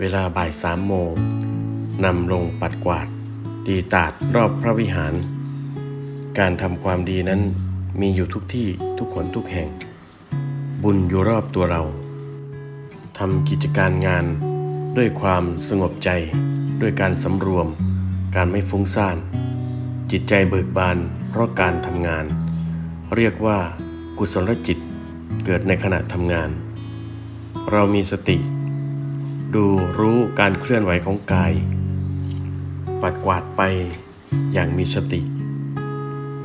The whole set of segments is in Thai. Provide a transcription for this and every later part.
เวลาบ่ายสามโมงนำลงปัดกวาด ตีตาดรอบพระวิหาร การทำความดีนั้นมีอยู่ทุกที่ทุกคนทุกแห่ง บุญอยู่รอบตัวเราทำกิจการงานด้วยความสงบใจ ด้วยการสำรวม การไม่ฟุ้งซ่าน จิตใจเบิกบานเพราะการทำงาน เรียกว่ากุศลจิตเกิดในขณะทำงาน เรามีสติ ดูรู้การเคลื่อนไหวของกาย ปัดกวาดไปอย่างมีสติ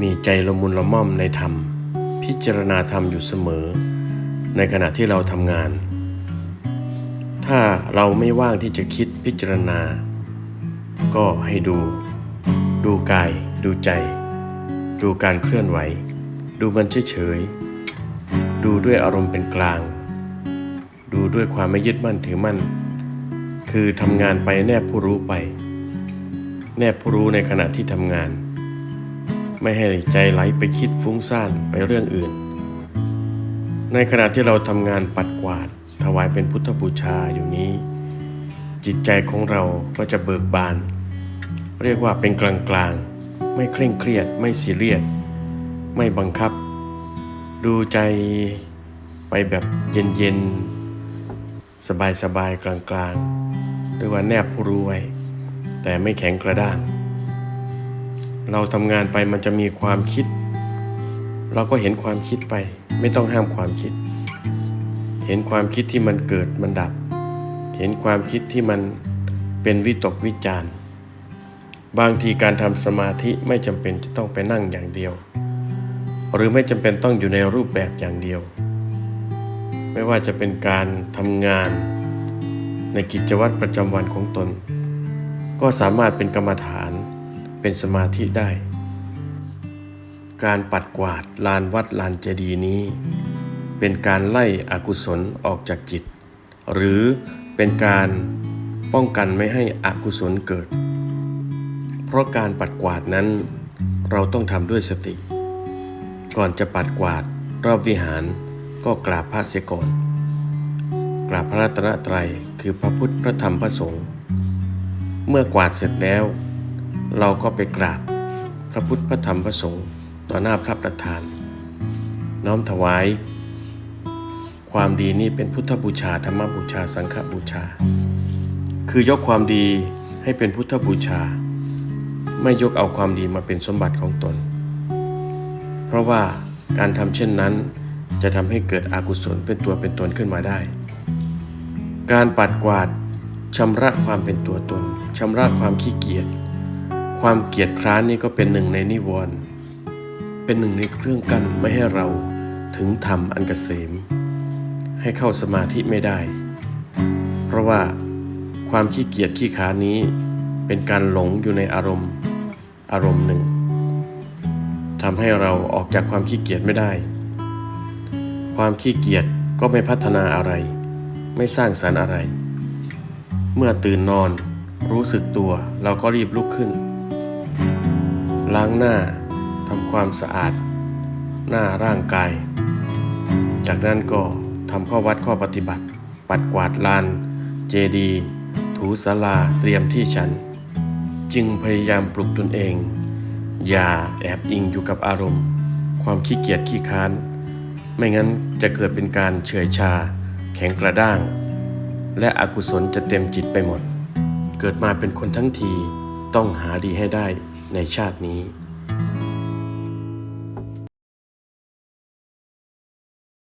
มีใจละมุนละม่อมในธรรม พิจารณาธรรมอยู่เสมอ ในขณะที่เราทำงาน ถ้าเราไม่ว่างที่จะคิดพิจารณา ก็ให้ดู ดูกาย ดูใจ ดูการเคลื่อนไหว ดูมันเฉยๆดูด้วยอารมณ์เป็นกลางดูด้วยความไม่ยึดมั่นถือมั่น คือทำงานไปแนบผู้รู้ไป แนบผู้รู้ในขณะที่ทำงาน ไม่ให้ใจไหลไปคิดฟุ้งซ่านไปเรื่องอื่น ในขณะที่เราทำงานปัดกวาด ถวายเป็นพุทธบูชาอยู่นี้ จิตใจของเราก็จะเบิกบาน เรียกว่าเป็นกลางกลางๆไม่เคร่งเครียด ไม่ซีเรียสไม่บังคับ ดูใจไปแบบเย็นๆสบายๆกลางๆ เรียกว่าแนบผู้รู้ไว้ แต่ไม่แข็งกระด้าง เราทำงานไปมันจะมีความคิด เราก็เห็นความคิดไป ไม่ต้องห้ามความคิด เห็นความคิดที่มันเกิดมันดับ เห็นความคิดที่มันเป็นวิตกวิจารณ์ บางทีการทำสมาธิไม่จำเป็นจะต้องไปนั่งอย่างเดียว หรือไม่จำเป็นต้องอยู่ในรูปแบบอย่างเดียว ไม่ว่าจะเป็นการทำงาน ในกิจวัตรประจำวันของตน ก็สามารถเป็นกรรมฐานเป็นสมาธิได้ การปัดกวาดลานวัดลานเจดีย์นี้ เป็นการไล่อกุศลออกจากจิต หรือเป็นการป้องกันไม่ให้อกุศลเกิด เพราะการปัดกวาดนั้นเราต้องทำด้วยสติ ก่อนจะปัดกวาดรอบวิหารก็กราบพระเสียก่อน กราบพระรัตนตรัย คือพระพุทธพระธรรมพระสงฆ์เมื่อกวาดเสร็จแล้ว เราก็ไปกราบพระพุทธพระธรรมพระสงฆ์ต่อหน้าพระประธาน น้อมถวาย ความดีนี้เป็นพุทธบูชาธรรมบูชาสังฆบูชา คือยกความดีให้เป็นพุทธบูชา ไม่ยกเอาความดีมาเป็นสมบัติของตน เพราะว่าการทำเช่นนั้นจะทำให้เกิดอากุศลเป็นตัวเป็นตนขึ้นมาได้ การปัดกวาดชำระความเป็นตัวตนชำระความขี้เกียจความเกียจคร้านนี่ก็เป็นหนึ่งในนิวรณ์เป็นหนึ่งในเครื่องกั้นไม่ให้เราถึงธรรมอันกเกษม ให้เข้าสมาธิไม่ได้ เพราะว่าความขี้เกียจขี้ค้านี้เป็นการหลงอยู่ในอารมณ์อารมณ์หนึ่งทำให้เราออกจากความขี้เกียจไม่ได้ ความขี้เกียจก็ไม่พัฒนาอะไร ไม่สร้างสรรค์อะไร เมื่อตื่นนอนรู้สึกตัวเราก็รีบลุกขึ้น ล้างหน้าทำความสะอาด หน้าร่างกาย จากนั้นก็ทำข้อวัดข้อปฏิบัติ ปัดกวาดลาน เจดี ถูสาราเตรียมที่ฉัน จึงพยายามปลุกตนเอง อย่าแอบอิงอยู่กับอารมณ์ ความขี้เกียจขี้ค้าน ไม่งั้นจะเกิดเป็นการเฉื่อยชา แข็งกระด้าง และอกุศลจะเต็มจิตไปหมด เกิดมาเป็นคนทั้งทีต้องหาดีให้ได้ในชาตินี้